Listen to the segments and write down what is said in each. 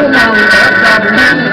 อั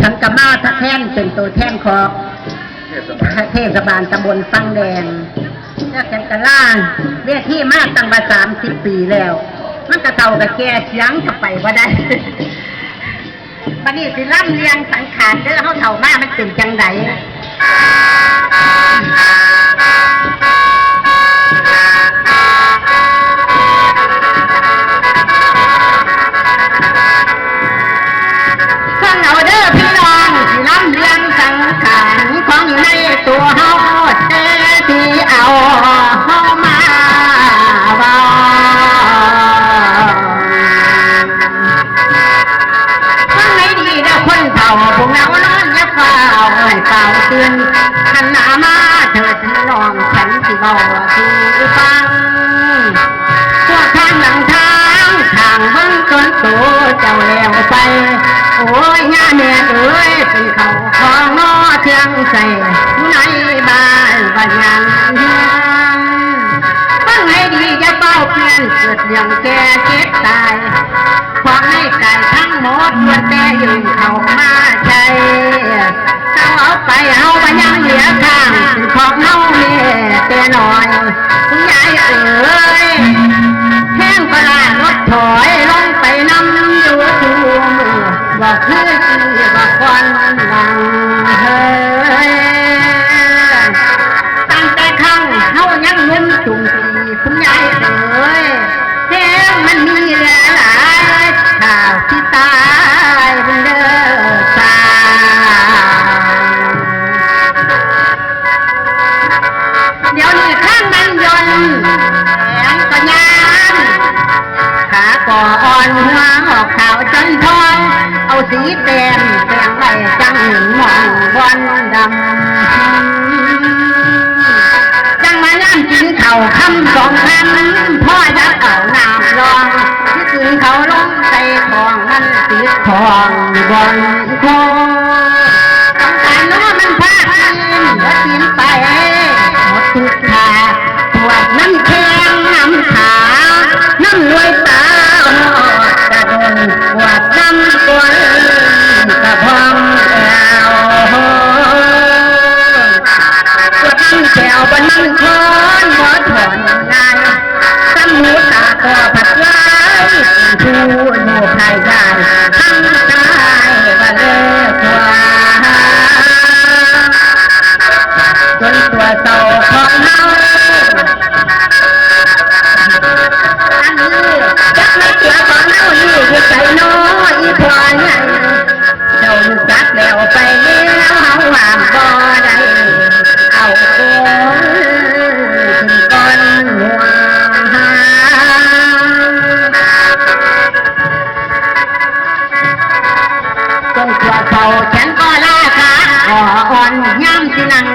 ชังกับมาทัแท่นเป็นตัวแทนของเทศบาลเทศบาลตำบลฟังแดงแล้วฉันกันล่างเรียกที่มากตั้งมาสามสิบปีแล้ว มันกระเต่ากับแก่เสียงกับไปว่าได้บัดนี้สิล่ำเลียงสังขารเด้อเฮาเฒ่ามามันเป็นจังได อ้ยเป็นเขาของนอเทียงใส่อยู่ในบ้านบ้านยังเฮียนฟังให้ดีอย่าเป้าเปลี่ยนเกิดอย่างแก่เจ็บตายความในกายทั้งหมดล้วนแต่ยืนเข้ามาใจถ้าเอาไปเอาไปยังเหลือข้างเป็นของเฮาแม่แต่น้อยคุณยายเอ๋ยแห้งปลารถถอย บอกคือสิบอควันลังเฮ้ สีแดงแดงใบจังหนึ่งมองบอนดำจังมาน้ำกินเขาคำสองคำพ่อจะเอาน้ำรองที่กินเขาลงใส่ทองมันติดทองบอน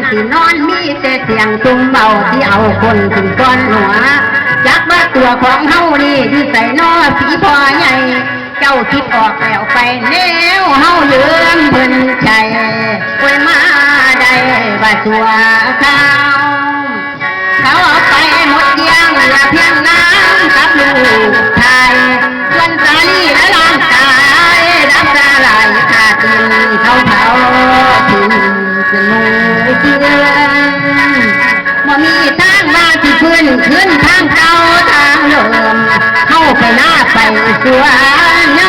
ำสินั่นอนมีแต่เสียงตุ้มเบาที่เอาคนถึงก้อนหัว จักว่าตัวของเฮานี่ที่ใส่นอสีพอใหญ่ เจ้าคิดออกแล้วไปแนวเฮาเลือมเพิ่นใจไว้มาได้ว่าสัวเขาเขาเอาไปหมดเดียงลือเพียงน้ำกับลูกชายส่วนสาลีและ ขึ้นทางเก่าทางเดิมเข้าไปหน้าไปสวน